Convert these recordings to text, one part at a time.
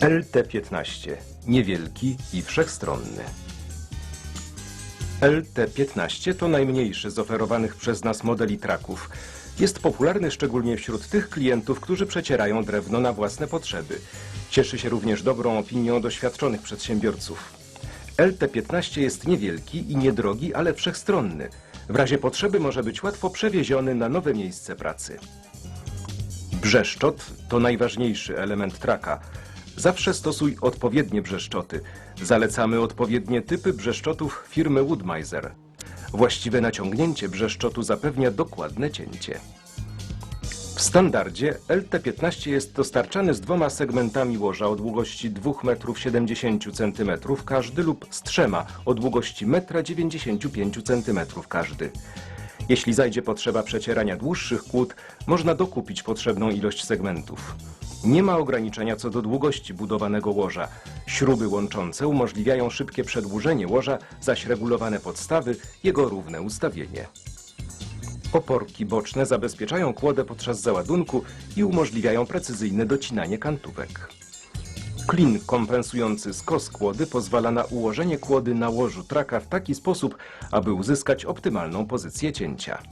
LT-15 niewielki i wszechstronny. LT-15 to najmniejszy z oferowanych przez nas modeli traków. Jest popularny szczególnie wśród tych klientów, którzy przecierają drewno na własne potrzeby. Cieszy się również dobrą opinią doświadczonych przedsiębiorców. LT-15 jest niewielki i niedrogi, ale wszechstronny. W razie potrzeby może być łatwo przewieziony na nowe miejsce pracy. Brzeszczot to najważniejszy element traka. Zawsze stosuj odpowiednie brzeszczoty. Zalecamy odpowiednie typy brzeszczotów firmy Woodmiser. Właściwe naciągnięcie brzeszczotu zapewnia dokładne cięcie. W standardzie LT15 jest dostarczany z dwoma segmentami łoża o długości 2,70 m każdy lub z trzema o długości 1,95 m każdy. Jeśli zajdzie potrzeba przecierania dłuższych kłód, można dokupić potrzebną ilość segmentów. Nie ma ograniczenia co do długości budowanego łoża. Śruby łączące umożliwiają szybkie przedłużenie łoża, zaś regulowane podstawy jego równe ustawienie. Oporki boczne zabezpieczają kłodę podczas załadunku i umożliwiają precyzyjne docinanie kantówek. Klin kompensujący skos kłody pozwala na ułożenie kłody na łożu traka w taki sposób, aby uzyskać optymalną pozycję cięcia.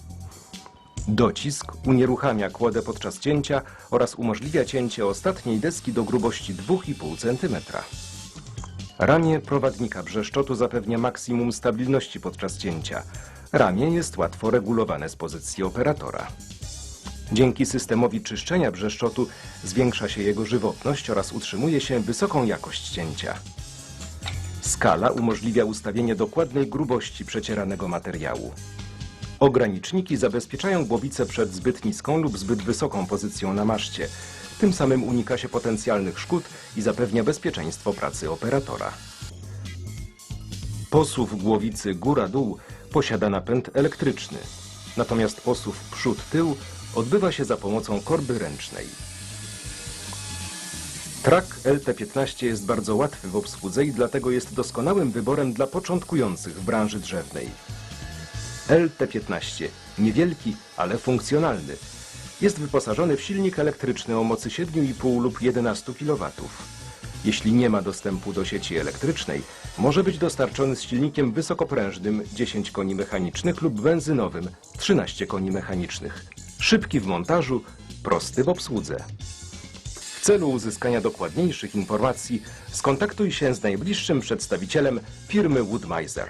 Docisk unieruchamia kłodę podczas cięcia oraz umożliwia cięcie ostatniej deski do grubości 2,5 cm. Ramię prowadnika brzeszczotu zapewnia maksimum stabilności podczas cięcia. Ramię jest łatwo regulowane z pozycji operatora. Dzięki systemowi czyszczenia brzeszczotu zwiększa się jego żywotność oraz utrzymuje się wysoką jakość cięcia. Skala umożliwia ustawienie dokładnej grubości przecieranego materiału. Ograniczniki zabezpieczają głowicę przed zbyt niską lub zbyt wysoką pozycją na maszcie. Tym samym unika się potencjalnych szkód i zapewnia bezpieczeństwo pracy operatora. Posuw głowicy góra-dół posiada napęd elektryczny, natomiast posuw przód-tył odbywa się za pomocą korby ręcznej. Trak LT15 jest bardzo łatwy w obsłudze i dlatego jest doskonałym wyborem dla początkujących w branży drzewnej. LT15 niewielki, ale funkcjonalny. Jest wyposażony w silnik elektryczny o mocy 7,5 lub 11 kW. Jeśli nie ma dostępu do sieci elektrycznej, może być dostarczony z silnikiem wysokoprężnym 10 koni mechanicznych lub benzynowym 13 koni mechanicznych. Szybki w montażu, prosty w obsłudze. W celu uzyskania dokładniejszych informacji skontaktuj się z najbliższym przedstawicielem firmy Woodmiser.